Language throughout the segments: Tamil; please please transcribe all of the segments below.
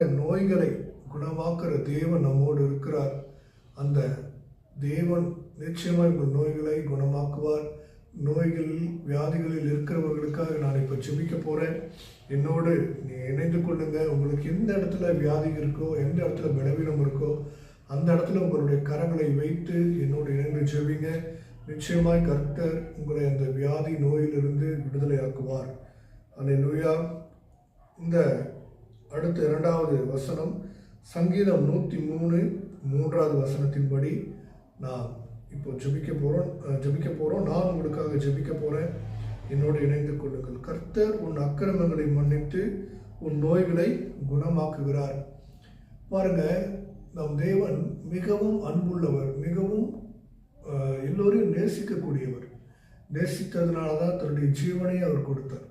நோய்களை குணமாக்குற தேவன் நம்மோடு இருக்கிறார். அந்த தேவன் நிச்சயமாக உங்கள் நோய்களை குணமாக்குவார். நோய்களில் வியாதிகளில் இருக்கிறவர்களுக்காக நான் இப்போ செபிக்க போகிறேன் என்னோடு நீ இணைந்து கொள்ளுங்க. உங்களுக்கு எந்த இடத்துல வியாதி இருக்கோ எந்த இடத்துல பலவீனம் இருக்கோ அந்த இடத்துல உங்களுடைய கரங்களை வைத்து என்னோடு இணைந்து செவிங்க நிச்சயமாய் கர்த்தர் உங்களை அந்த வியாதி நோயிலிருந்து விடுதலையாக்குவார். நோயா இந்த அடுத்த இரண்டாவது வசனம் சங்கீதம் நூற்றி மூணு மூன்றாவது வசனத்தின்படி நான் இப்போ ஜெபிக்க போகிறோம் ஜெபிக்க போகிறோம் நான் உங்களுக்காக ஜெபிக்க போகிறேன் என்னோடு இணைந்து கொள்ளுங்கள். கர்த்தர் உன் அக்கிரமங்களை மன்னித்து உன் நோய்களை குணமாக்குகிறார். பாருங்க நம் தேவன் மிகவும் அன்புள்ளவர் மிகவும் எல்லோரையும் நேசிக்கக்கூடியவர். நேசித்ததுனால தான் தன்னுடைய ஜீவனை அவர் கொடுத்தார்.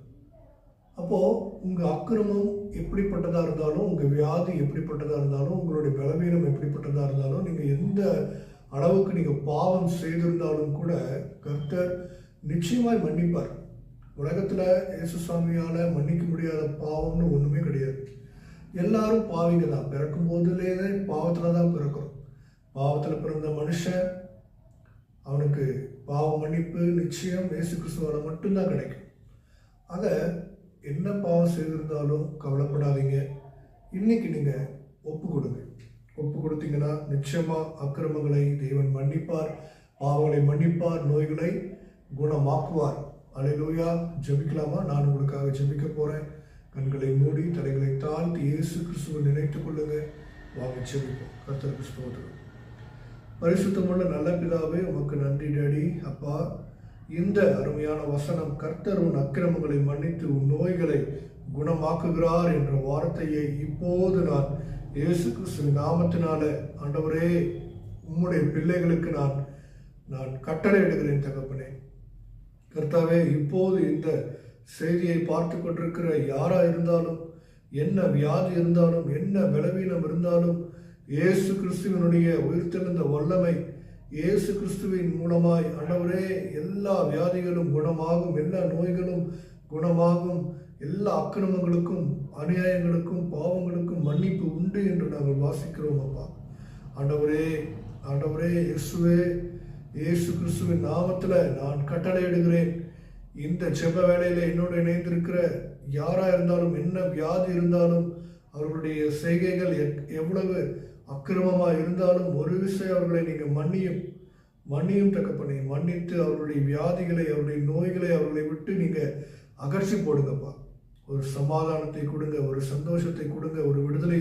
அப்போது உங்கள் அக்கிரமம் எப்படிப்பட்டதாக இருந்தாலும் உங்கள் வியாதி எப்படிப்பட்டதாக இருந்தாலும் உங்களுடைய பலவீனம் எப்படிப்பட்டதாக இருந்தாலும் நீங்கள் எந்த அளவுக்கு நீங்கள் பாவம் செய்திருந்தாலும் கூட கர்த்தர் நிச்சயமாய் மன்னிப்பார். உலகத்தில் இயேசு சுவாமியால் மன்னிக்க முடியாத பாவம்னு ஒன்றுமே கிடையாது. எல்லாரும் பாவிங்க தான். பிறக்கும் போதுலேயே பாவத்தில் தான் பிறக்கிறோம். பாவத்தில் பிறந்த மனுஷன் அவனுக்கு பாவ மன்னிப்பு நிச்சயம் இயேசு கிறிஸ்துவால் மட்டும்தான் கிடைக்கும். அதை என்ன பாவம் செய்திருந்தாலும் கவலைப்படாதீங்க. இன்னைக்கு நீங்கள் ஒப்பு கொடுங்க. ஒப்பு கொடுத்தீங்கன்னா நிச்சயமாக அக்கிரமங்களை தேவன் மன்னிப்பார் பாவங்களை மன்னிப்பார் நோய்களை குணமாக்குவார். அலையிலூயா ஜெபிக்கலாமா? நான் உங்களுக்காக ஜெபிக்க போகிறேன் கண்களை மூடி தலைகளை தாழ்த்தி இயேசு கிறிஸ்துவை நினைத்து கொள்ளுங்க. வாங்க ஜெபிப்போம். கர்த்தர் ஸ்தோத்திரம். பரிசுத்தமுள்ள நல்ல பிதாவே உமக்கு நன்றி டாடி. அப்பா இந்த அருமையான வசனம் கர்த்தர் உன் அக்கிரமங்களை மன்னித்து உன் நோய்களை குணமாக்குகிறார் என்ற வார்த்தையை இப்போது நான் இயேசு கிறிஸ்து நாமத்தினால ஆண்டவரே உம்முடைய பிள்ளைகளுக்கு நான் நான் கட்டளையிடுகிறேன் தகப்பனே. கர்த்தாவே இப்போது இந்த செய்தியை பார்த்து கொண்டிருக்கிற யாராக இருந்தாலும் என்ன வியாதி இருந்தாலும் என்ன பலவீனம் இருந்தாலும் இயேசு கிறிஸ்துவனுடைய உயிர்த்தெழுந்த வல்லமை இயேசு கிறிஸ்துவின் மூலமாய் ஆண்டவரே எல்லா வியாதிகளும் குணமாகும் எல்லா நோய்களும் குணமாகும் எல்லா அக்கிரமங்களுக்கும் அநியாயங்களுக்கும் பாவங்களுக்கும் மன்னிப்பு உண்டு என்று நாங்கள் வாசிக்கிறோம் அப்பா. ஆண்டவரே ஆண்டவரே இயேசுவே இயேசு கிறிஸ்துவின் நாமத்தில் நான் கட்டளையிடுகிறேன். இந்த செப வேலையில் என்னோடு இணைந்திருக்கிற யாராக இருந்தாலும் என்ன வியாதி இருந்தாலும் அவர்களுடைய செய்கைகள் எக்- எவ்வளவு அக்கிரமமாக இருந்தாலும் ஒரு விஷயம் அவர்களை நீங்கள் மன்னியும் மன்னியும் தக்கப்பண்ணி மன்னித்து அவருடைய வியாதிகளை அவருடைய நோய்களை அவர்களை விட்டு நீங்கள் அகற்றி போடுங்கப்பா. ஒரு சமாதானத்தை கொடுங்க ஒரு சந்தோஷத்தை கொடுங்க ஒரு விடுதலை